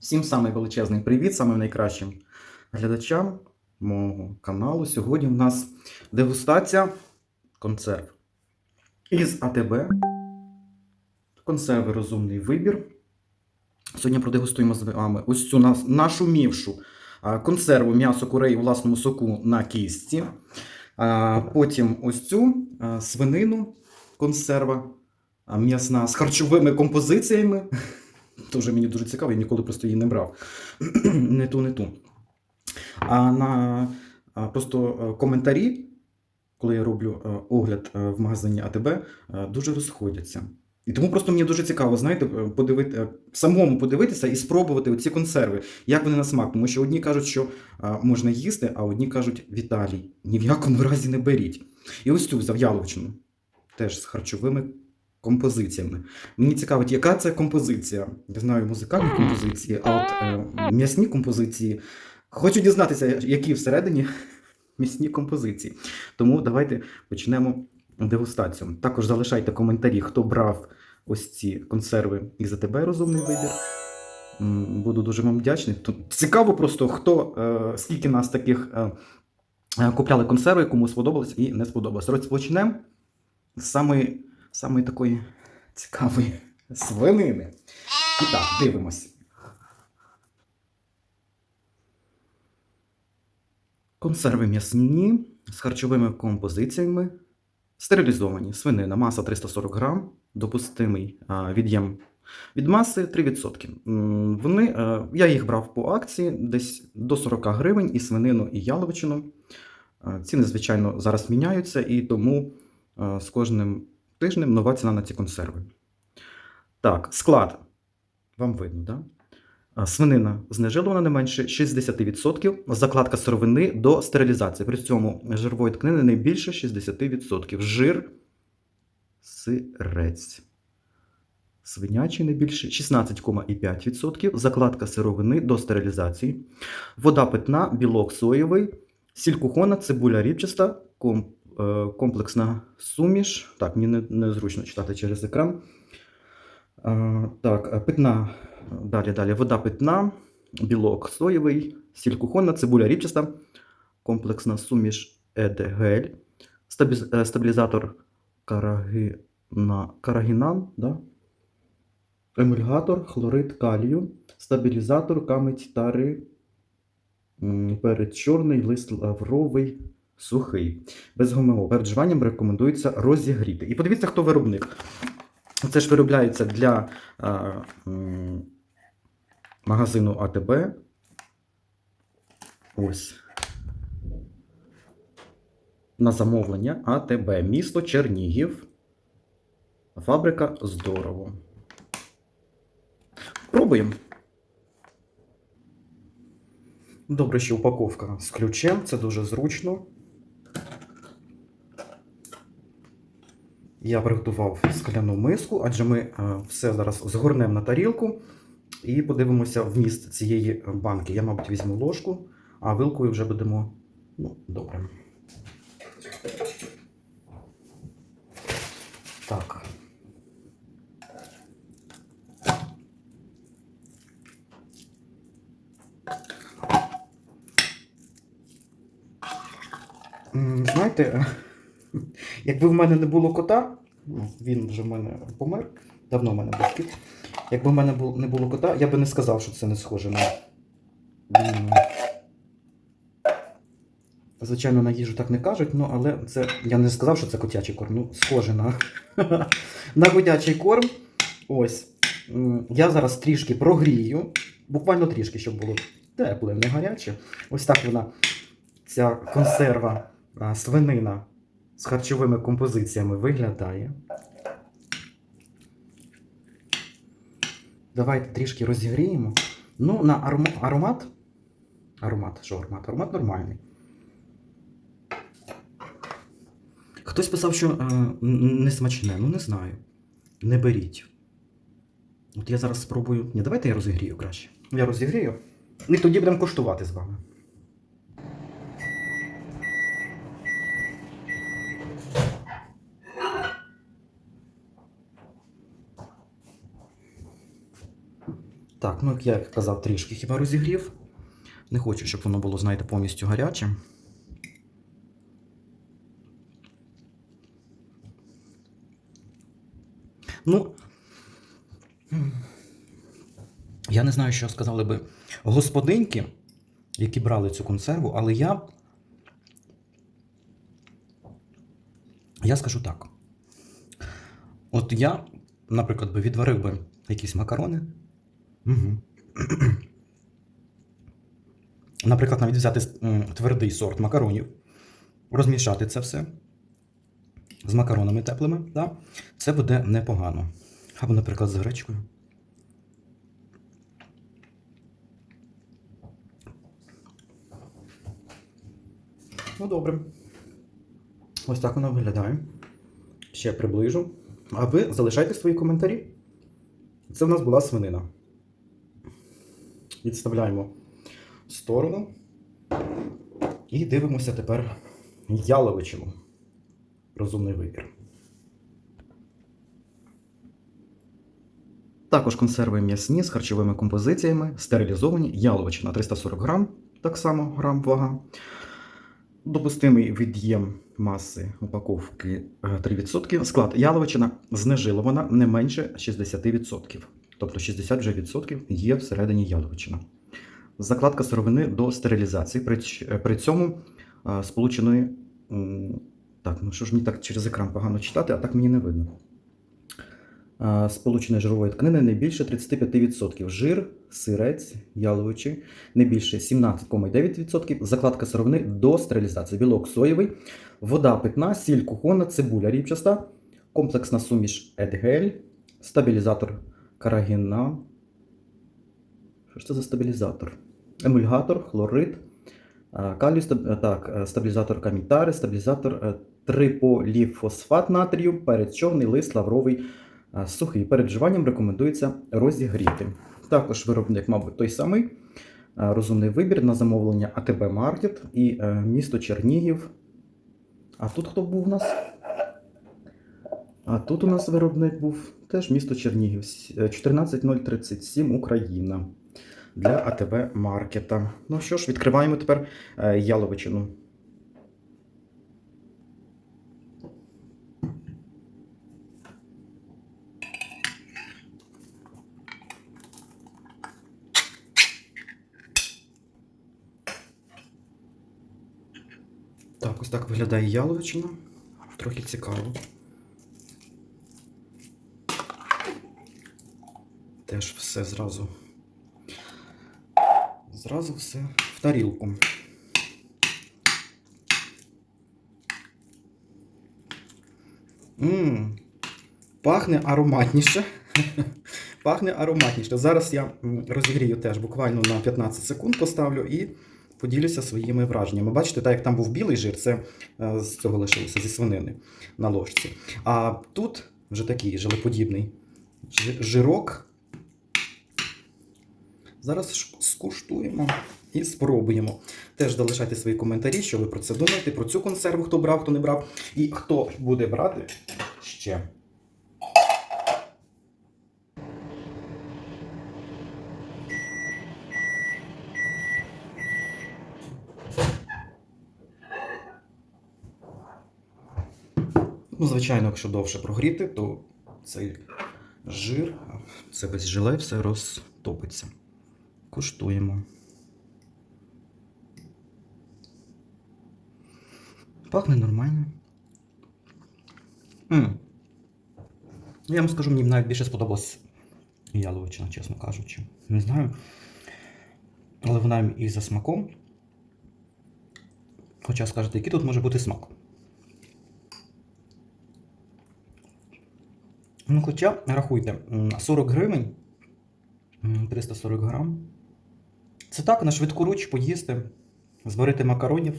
Всім самий величезний привіт, самим найкращим глядачам мого каналу. Сьогодні в нас дегустація консерв із АТБ. Консерви розумний вибір. Сьогодні продегустуємо з вами ось цю нас, нашумівшу а, консерву м'ясо курей у власному соку на кістці. Потім ось цю свинину консерва м'ясна з харчовими композиціями. Дуже мені дуже цікаво, я ніколи просто її не брав. не ту, не ту. А на просто е, коментарі, коли я роблю е, огляд е, в магазині АТБ, дуже розходяться. І тому просто мені дуже цікаво, знаєте, подивити, самому подивитися і спробувати ці консерви, як вони на смак. Тому що одні кажуть, що можна їсти, а одні кажуть, Віталій, ні в якому разі не беріть. І ось цю взяв яловичину, теж з харчовими композиціями. Мені цікавить, яка це композиція. Я знаю музикальні композиції, а от е, м'ясні композиції. Хочу дізнатися, які всередині м'ясні композиції. Тому давайте почнемо дегустацію. Також залишайте коментарі, хто брав ось ці консерви із АТБ розумний вибір. Буду дуже вам вдячний. Тут цікаво просто, хто, е, скільки нас таких е, е, купляли консерви, кому сподобалось і не сподобалось. Розпочнемо з самої, самої такої цікавої свинини. І так, дивимось. Консерви м'ясні з харчовими композиціями. Стерилізовані. Свинина, маса 340 грам, допустимий від'єм від маси 3%. Вони, я їх брав по акції десь до 40 гривень і свинину, і яловичину. Ціни, звичайно, зараз міняються, і тому з кожним тижнем нова ціна на ці консерви. Так, склад. Вам видно? Да? Свинина знежилована не менше 60%, закладка сировини до стерилізації. При цьому жирової тканини не більше 60%. Жир сирець. Свинячий не більше 16,5%. Закладка сировини до стерилізації. Вода питна, білок соєвий, сіль кухона, цибуля рібчаста, ком- е, комплексна суміш. Так, мені не- незручно читати через екран. Е, Так, е, питна Далі, далі. Вода питна, білок соєвий, сіль кухонна, цибуля ріпчаста, комплексна суміш едегель, е, стабілізатор карагіна, карагінан, да? емульгатор, хлорид калію, стабілізатор камедь тари, м, перець чорний, лист лавровий, сухий. Без ГМО. Перед вживанням рекомендується розігріти. І подивіться, хто виробник. Це ж виробляється для а, м, магазину АТБ. Ось. На замовлення АТБ. Місто Чернігів. Фабрика Здорово. Пробуємо. Добре, що упаковка з ключем. Це дуже зручно. Я приготував скляну миску, адже ми е, все зараз згорнемо на тарілку і подивимося вміст цієї банки. Я, мабуть, візьму ложку, а вилкою вже будемо. Ну, добре. Так. Знаєте, якби в мене не було кота, він вже в мене помер, давно в мене був кіт. Якби в мене не було кота, я би не сказав, що це не схоже на. Звичайно, на їжу так не кажуть, ну але це. Я не сказав, що це котячий корм. Ну, схоже на, на котячий корм. Ось. Я зараз трішки прогрію. Буквально трішки, щоб було тепле, не гаряче. Ось так вона, ця консерва свинина з харчовими композиціями виглядає. Давайте трішки розігріємо. Ну, на арома- аромат. Аромат, що аромат? Аромат нормальний. Хтось писав, що е, не смачне. Ну, не знаю. Не беріть. От я зараз спробую. Ні, давайте я розігрію краще. Я розігрію. І тоді будемо коштувати з вами. Так, ну як я казав, трішки хіба розігрів. Не хочу, щоб воно було, знаєте, повністю гаряче. Ну. Я не знаю, що сказали би господинки, які брали цю консерву, але я. Я скажу так. От я, наприклад, би відварив би якісь макарони. Угу. Наприклад, навіть взяти твердий сорт макаронів, розмішати це все з макаронами теплими, да? це буде непогано. Або, наприклад, з гречкою. Ну, добре. Ось так воно виглядає. Ще приближу. А ви залишайте свої коментарі. Це в нас була свинина. Відставляємо в сторону. І дивимося тепер яловичину. Розумний вибір. Також консерви м'ясні з харчовими композиціями, стерилізовані, яловичина 340 грам, так само грам вага. Допустимий від'єм маси упаковки е, 3%. Склад яловичина знежилована не менше 60%. Тобто 60 вже відсотків є всередині яловичина. Закладка сировини до стерилізації. При, е, цьому е, сполученої. Так, ну що ж мені так через екран погано читати, а так мені не видно. Е, Сполученої жирової тканини не більше 35%. Жир, сирець, яловичі не більше 17,9%. Закладка сировини до стерилізації. Білок соєвий, вода питна, сіль кухонна, цибуля ріпчаста, комплексна суміш Едгель, стабілізатор карагіна. Що ж це за стабілізатор? Емульгатор, хлорид, калій, стаб- е, так, е, стабілізатор камітари, стабілізатор е, триполіфосфат натрію, перець чорний, лист лавровий, сухий. Перед вживанням рекомендується розігріти. Також виробник, мабуть, той самий. Розумний вибір на замовлення АТБ Маркет і е, місто Чернігів. А тут хто був у нас? А тут у нас виробник був теж місто Чернігів, е, 14037 Україна для АТБ Маркета. Ну що ж, відкриваємо тепер е, яловичину. Так, ось так виглядає яловичина. Трохи цікаво. Теж все зразу. Зразу все в тарілку. Мм, пахне ароматніше. Пахне ароматніше. Зараз я розігрію теж буквально на 15 секунд поставлю і поділюся своїми враженнями. Бачите, так як там був білий жир, це е, з цього лишилося зі свинини на ложці. А тут вже такий желеподібний жирок. Зараз скуштуємо і спробуємо. Теж залишайте свої коментарі, що ви про це думаєте, про цю консерву, хто брав, хто не брав, і хто буде брати ще. Ну, звичайно, якщо довше прогріти, то цей жир, це весь желе, все розтопиться. Куштуємо. Пахне нормально. м Я вам скажу, мені навіть більше сподобалась яловичина, чесно кажучи. Не знаю. Але вона і за смаком. Хоча скажете, який тут може бути смак? Ну, хоча, рахуйте, 40 гривень, 340 грам. Це так, на швидкоруч поїсти, зварити макаронів.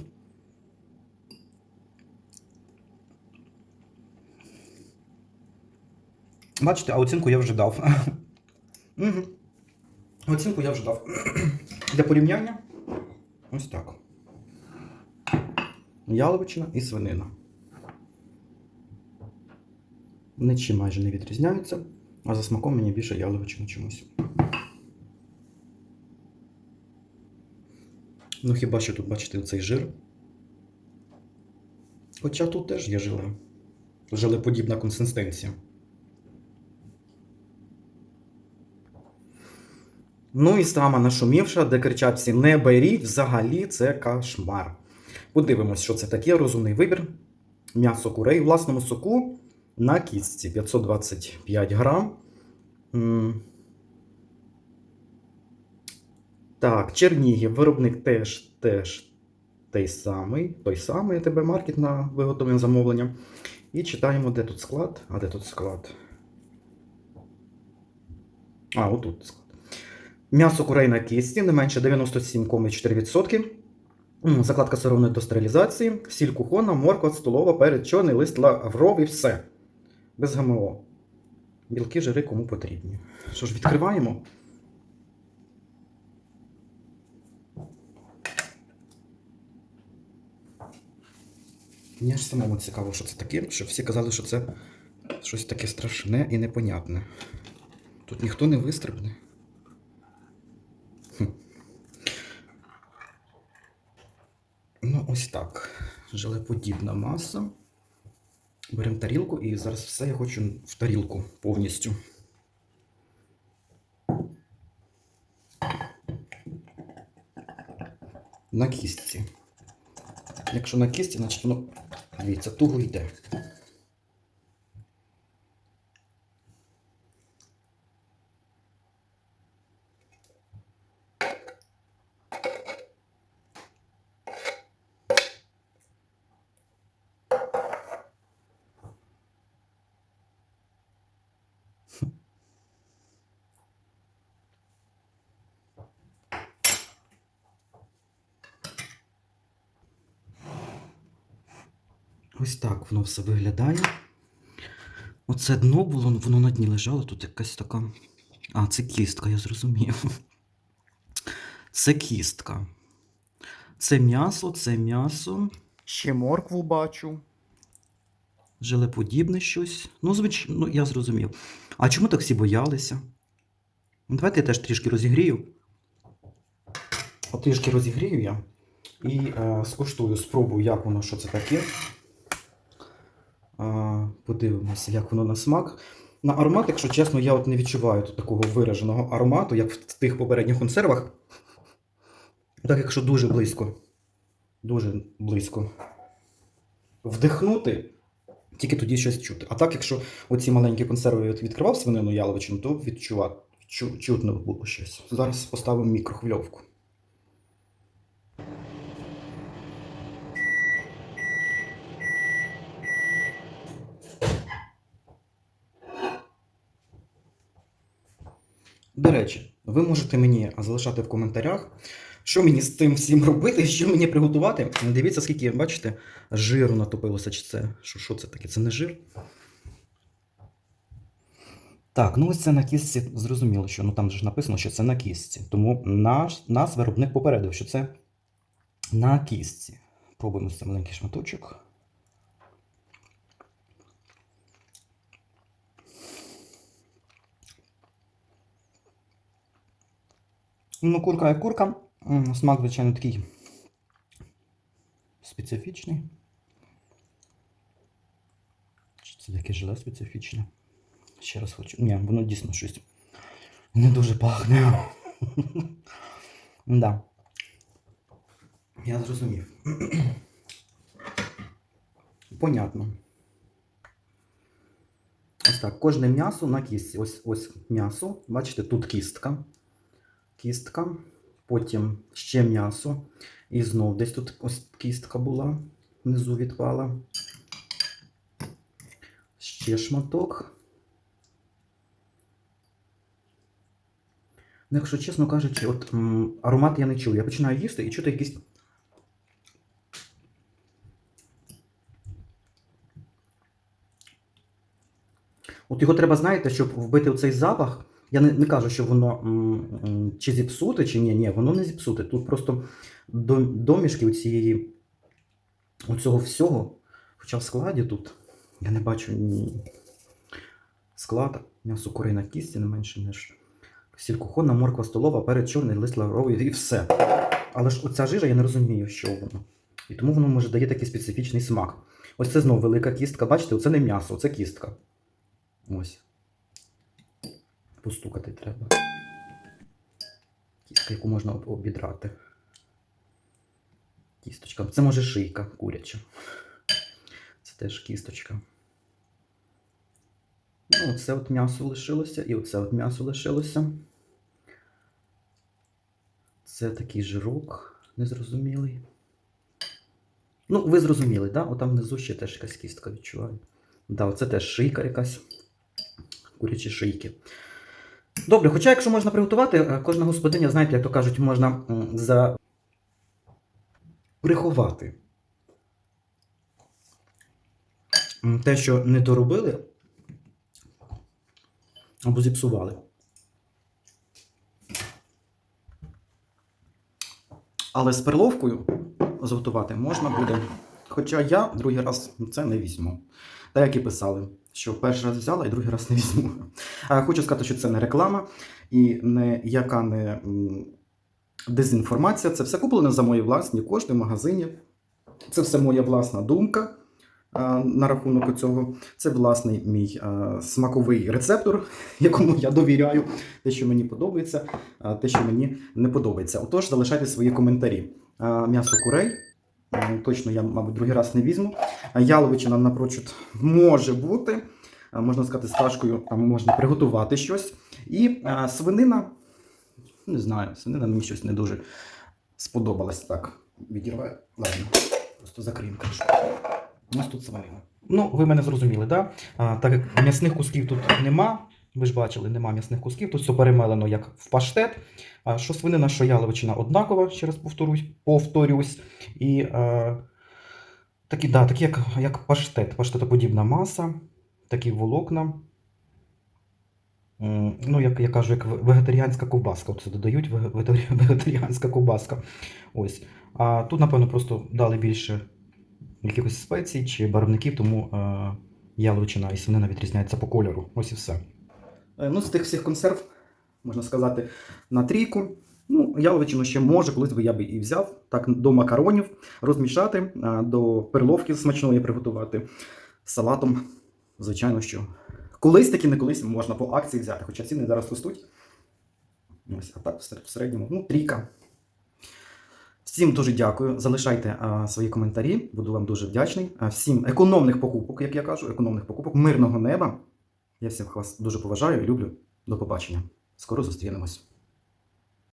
Бачите, а оцінку я вже дав. Мгм. Оцінку я вже дав. Для порівняння ось так. Яловичина і свинина. Нічим майже не відрізняються, а за смаком мені більше яловичина чомусь. Ну, хіба що тут бачите цей жир? Хоча тут теж є желе. Желеподібна консистенція. Ну і сама нашумівша, де кричать всі не беріть, взагалі це кошмар. Подивимось, що це таке. Розумний вибір. М'ясо курей у власному соку на кістці 525 грам. М. Так, Чернігів, виробник теж, теж той самий, той самий ТБ маркет на виготовлення замовлення. І читаємо, де тут склад. А де тут склад? А, отут склад. М'ясо курей на кісті не менше 97,4%. Закладка сировини до стерилізації, сіль кухона, морква, столова, перець, чорний лист лавров і все. Без ГМО. Білки, жири кому потрібні. Що ж, відкриваємо? Мені ж самому цікаво, що це таке, щоб всі казали, що це щось таке страшне і непонятне. Тут ніхто не вистрибне. Хм. Ну, ось так. Желеподібна маса. Беремо тарілку і зараз все я хочу в тарілку повністю. На кістці. Якщо на кісті, значить воно, дивіться, туго йде. Ось так воно все виглядає. Оце дно було, воно на дні лежало, тут якась така. А, це кістка, я зрозумів. Це кістка. Це м'ясо, це м'ясо. Ще моркву бачу. Желеподібне щось. Ну, звичайно, ну, я зрозумів. А чому так всі боялися? Ну, Давайте я теж трішки розігрію. Трішки розігрію я. І е, скуштую, спробую, як воно, що це таке. Подивимося, як воно на смак. На аромат, якщо чесно, я от не відчуваю такого вираженого аромату, як в тих попередніх консервах. Так, якщо дуже близько, дуже близько вдихнути, тільки тоді щось чути. А так, якщо оці маленькі консерви відкривав свинину яловичину, то відчувати, чу, чутно було щось. Зараз поставимо мікрохвильовку. До речі, ви можете мені залишати в коментарях, що мені з цим всім робити, що мені приготувати. Дивіться, скільки, бачите, жиру натопилося, чи це. Що, що це таке? Це не жир? Так, ну ось це на кістці, зрозуміло, що ну там же ж написано, що це на кістці. Тому наш, нас виробник попередив, що це на кістці. Пробуємо цей маленький шматочок. Ну, курка як курка. Смак, звичайно, такий специфічний. Чи це таке желе специфічне? Ще раз хочу. Ні, воно дійсно щось не дуже пахне. Да. Я зрозумів. Понятно. Ось так, кожне м'ясо на кістці. Ось ось м'ясо. Бачите, тут кістка. Кістка. Потім ще м'ясо. І знов десь тут ось кістка була. Внизу відпала. Ще шматок. Ну, якщо чесно кажучи, от м, аромат я не чую. Я починаю їсти і чути якийсь. От його треба, знаєте, щоб вбити цей запах. Я не, не кажу, що воно м, м, чи зіпсуте, чи ні, ні, воно не зіпсуте. Тут просто до- домішки у цієї у цього всього. Хоча в складі тут я не бачу ні склад, м'ясо курей на кісті не менше, ніж сіль кухонна, морква столова, перець чорний, лист лавровий і все. Але ж оця жижа, я не розумію, що воно. І тому воно може дає такий специфічний смак. Ось це знову велика кістка. Бачите, оце не м'ясо, це кістка. Ось. Постукати треба. Кістка, яку можна обідрати. Кісточка. Це може шийка куряча. Це теж кісточка. Ну, оце от м'ясо лишилося, і оце от м'ясо лишилося. Це такий жирок незрозумілий. Ну, ви зрозуміли, да? Отам внизу ще теж якась кістка відчуваю. Да, оце теж шийка якась. Курячі шийки. Добре, хоча, якщо можна приготувати, е, кожна господиня, знаєте, як то кажуть, можна за... приховати. Те, що не доробили, або зіпсували. Але з перловкою зготувати можна буде. Хоча я другий раз це не візьму. Так як і писали, що перший раз взяла і другий раз не візьму. Хочу сказати, що це не реклама і не яка не дезінформація. Це все куплено за мої власні кошти в магазині. Це все моя власна думка на рахунок цього. Це власний мій смаковий рецептор, якому я довіряю. Те, що мені подобається, те, що мені не подобається. Отож, залишайте свої коментарі. М'ясо курей. М, Точно я, мабуть, другий раз не візьму. Яловичина напрочуд може бути. Можна сказати, з кашкою там можна приготувати щось. І а, свинина, не знаю, свинина мені щось не дуже сподобалась так. Відірваю. Ладно, просто закриємо кришку. У нас тут свинина. Ну, ви мене зрозуміли, да? А, так як м'ясних кусків тут нема, ви ж бачили, нема м'ясних кусків, тут все перемелено як в паштет. А, що свинина, що яловичина однакова, ще раз повторюсь, повторюсь. І е, такі, да, такі як, як паштет, паштетоподібна маса, такі волокна. Ну, як я кажу, як вегетаріанська ковбаска. Оце додають вегетаріанська ковбаска. Ось. А тут, напевно, просто дали більше якихось спецій чи барвників, тому е, яловичина і свинина відрізняється по кольору. Ось і все. Ну, з тих всіх консерв, можна сказати, на трійку. Ну, яловичину ще може, колись би я би і взяв. Так, до макаронів розмішати, а, до перловки смачної приготувати салатом. Звичайно, що колись таки не колись можна по акції взяти, хоча ціни зараз ростуть. Ось, а так, в середньому, ну, трійка. Всім дуже дякую. Залишайте а, свої коментарі, буду вам дуже вдячний. А, всім економних покупок, як я кажу, економних покупок, мирного неба. Я всіх вас дуже поважаю і люблю. До побачення. Скоро зустрінемось.